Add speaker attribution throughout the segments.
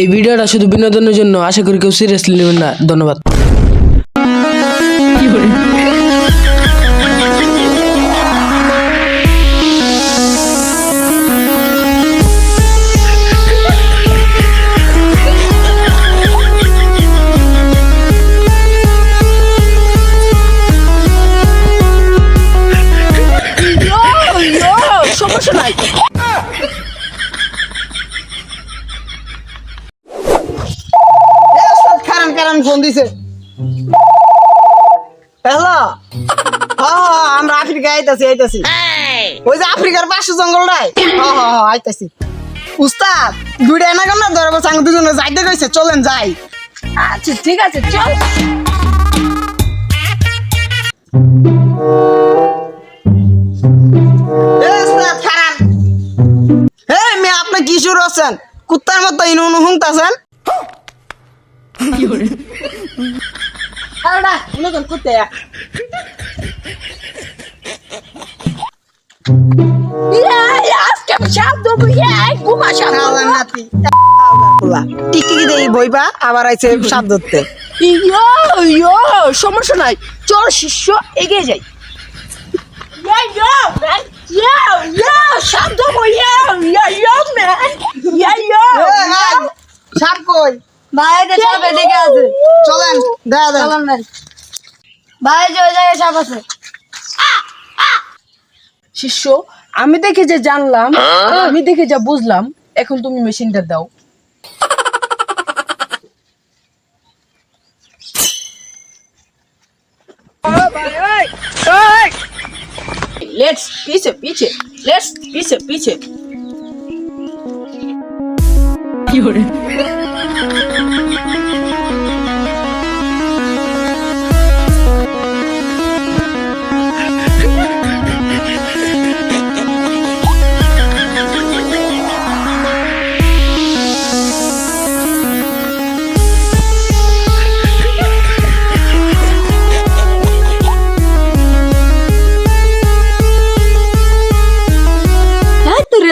Speaker 1: এই ভিডিওটা শুধু বিনোদনের জন্য। আশা করি কেউ সিরিয়াসলি নেবেন না। ধন্যবাদ। সমস্যা নাই।
Speaker 2: ফোন দিছে। হ্যালো হ্যাঁ আমরা আফ্রিকা আইতাছি আইতাছি। ওই যে আফ্রিকার পাশে জঙ্গলটাই হ্যাঁ হ্যাঁ হ্যাঁ আইতাছি। উস্তাদ ধরবো সাঙ্গ দুজনে যাইতে কইছে চলেন যাই।
Speaker 3: আচ্ছা ঠিক আছে চল।
Speaker 2: আপনি কি শুরু আছেন কুত্তার মতো ইনু উনু হুংতাছেন দেই বইবা আবার আইছে সাপ ধরতে
Speaker 3: ইয়ো ইয়ো সমস্যা নাই চল শিষ্য এগিয়ে যাই ইয়ো ইয়ো ইয়ো ইয়ো ইয়ো ইয়ো ইয়ো ইয়ো ইয়ো
Speaker 2: সাপ কই
Speaker 3: শিষ্য আমি দেখে যে জানলাম আমি দেখে যা বুঝলাম এখন তুমি মেশিনটা দাও। Let's পিছে পিছে Let's piece piece.
Speaker 4: 有人。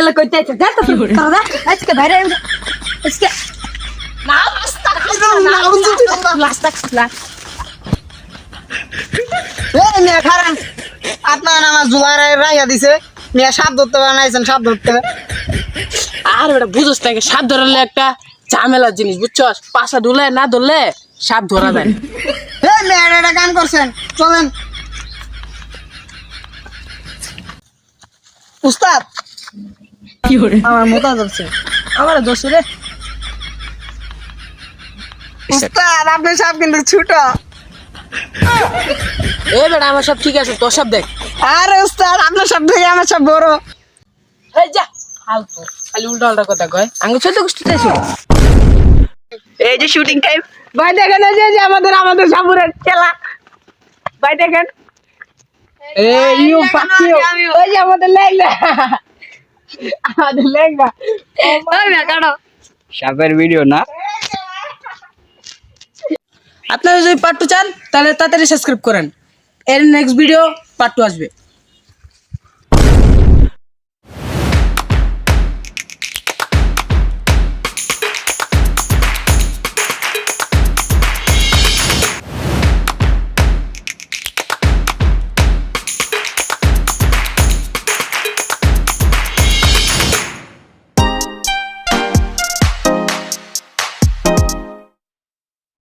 Speaker 4: রেলা কইতে আছে যা তো দাদা আজকে বাইরে আজকে
Speaker 3: না রাস্তা রাস্তা রাস্তা
Speaker 2: এ মেয়ে খারান আপনার আমার জুলাই রাইয়া দিছে মেয়ে সাপ ধরতে বানাইছেন সাপ ধরতে
Speaker 3: আর বেটা বুঝোস নাকি সাপ ধরালে একটা ঝামেলার জিনিস বুঝছস পাশা ধুলে না ধরলে সাপ ধরা যায় না।
Speaker 2: এ মেয়ে এটা কাম করছেন চলেন উস্তাদ আমার মোটা ধরছে
Speaker 3: আমার দোষ রে।
Speaker 2: উস্তাদ আপনার সাপ কিন্তু ছোট।
Speaker 3: এ বেটা আমার সব ঠিক আছে তোর সব দেখ।
Speaker 2: আরে উস্তাদ আপনার সব থেকে আমার সব বড়।
Speaker 3: এই যা ফালতু। খালি উল্টা উল্টা কথা কয়। আঙ্গুল ছোট গোষ্ঠী চাইছো?
Speaker 2: এই যে শুটিং টাইম ভাই দেখেন এই যে- আমাদের আমাদের সাপুরের খেলা। ভাই দেখেন। এই ইউ পাখি ওই যে আমাদের লেগা আমাদের
Speaker 5: সাপের ভিডিও না
Speaker 3: আপনারা যদি পার্ট টু চান তাহলে তাড়াতাড়ি সাবস্ক্রাইব করেন। এর নেক্সট ভিডিও পার্ট টু আসবে।